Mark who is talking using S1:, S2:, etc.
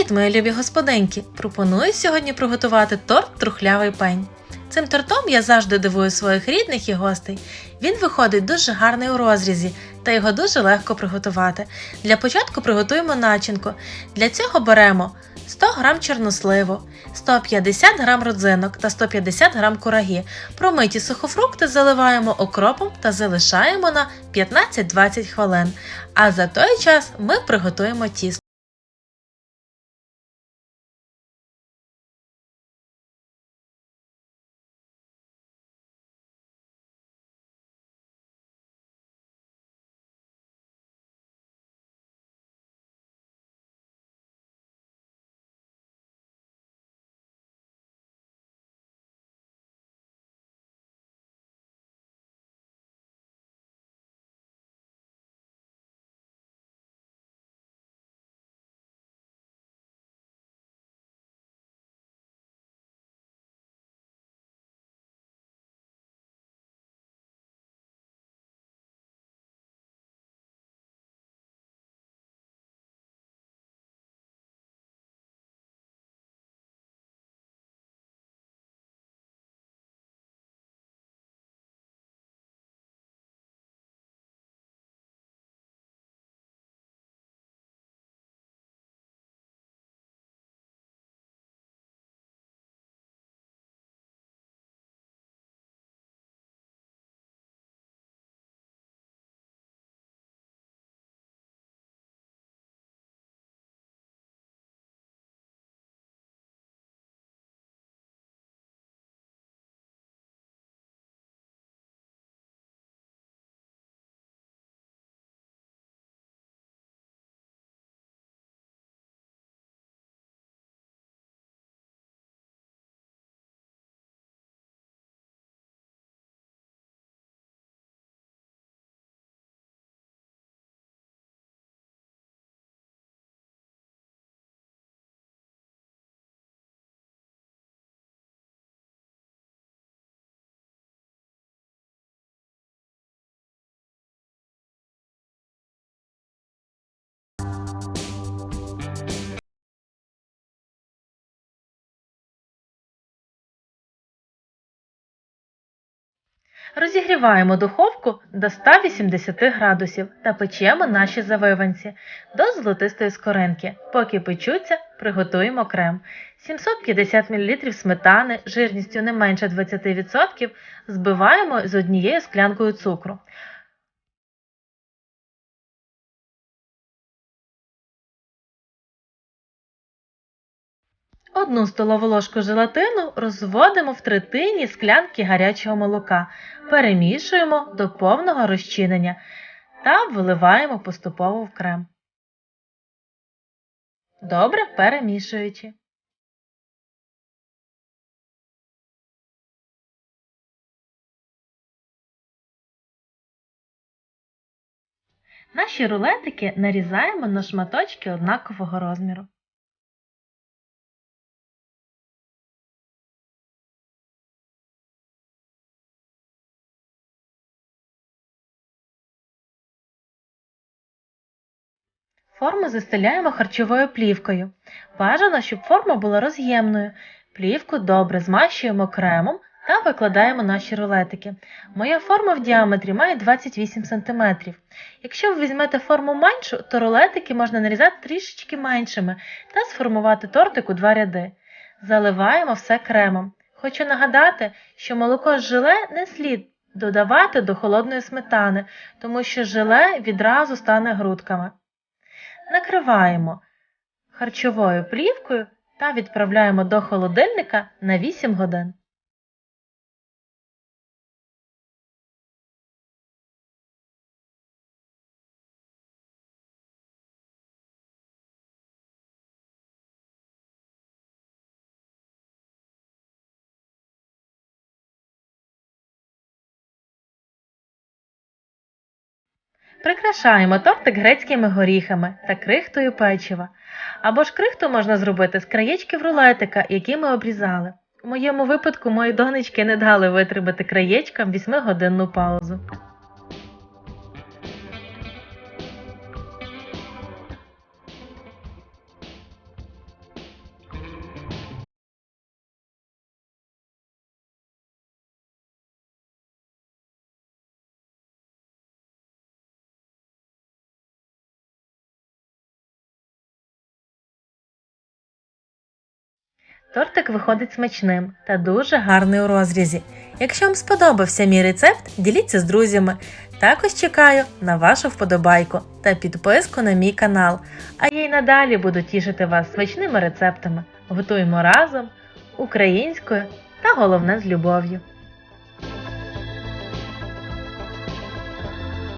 S1: Привіт, мої любі господинки! Пропоную сьогодні приготувати торт трухлявий пень. Цим тортом я завжди дивую своїх рідних і гостей. Він виходить дуже гарний у розрізі, та його дуже легко приготувати. Для початку приготуємо начинку. Для цього беремо 100 г чорносливу, 150 г родзинок та 150 г кураги. Промиті сухофрукти заливаємо окропом та залишаємо на 15-20 хвилин. А за той час ми приготуємо тісто. Розігріваємо духовку до 180 градусів та печемо наші завиванці до золотистої скоринки. Поки печуться, приготуємо крем. 750 мл сметани жирністю не менше 20% збиваємо з однією склянкою цукру. Одну столову ложку желатину розводимо в третині склянки гарячого молока, перемішуємо до повного розчинення та виливаємо поступово в крем. Добре перемішуючи. Наші рулетики нарізаємо на шматочки однакового розміру. Форму застеляємо харчовою плівкою. Бажано, щоб форма була роз'ємною. Плівку добре змащуємо кремом та викладаємо наші рулетики. Моя форма в діаметрі має 28 см. Якщо ви візьмете форму меншу, то рулетики можна нарізати трішечки меншими та сформувати тортик у два ряди. Заливаємо все кремом. Хочу нагадати, що молоко з желе не слід додавати до холодної сметани, тому що желе відразу стане грудками накриваємо харчовою плівкою та відправляємо до холодильника на 8 годин. Прикрашаємо тортик грецькими горіхами та крихтою печива. Або ж крихту можна зробити з краєчків рулетика, які ми обрізали. У моєму випадку мої донечки не дали витримати краєчкам 8-годинну паузу. Тортик виходить смачним та дуже гарний у розрізі. Якщо вам сподобався мій рецепт, діліться з друзями. Також чекаю на вашу вподобайку та підписку на мій канал. А я й надалі буду тішити вас смачними рецептами. Готуємо разом, українською та головне з любов'ю.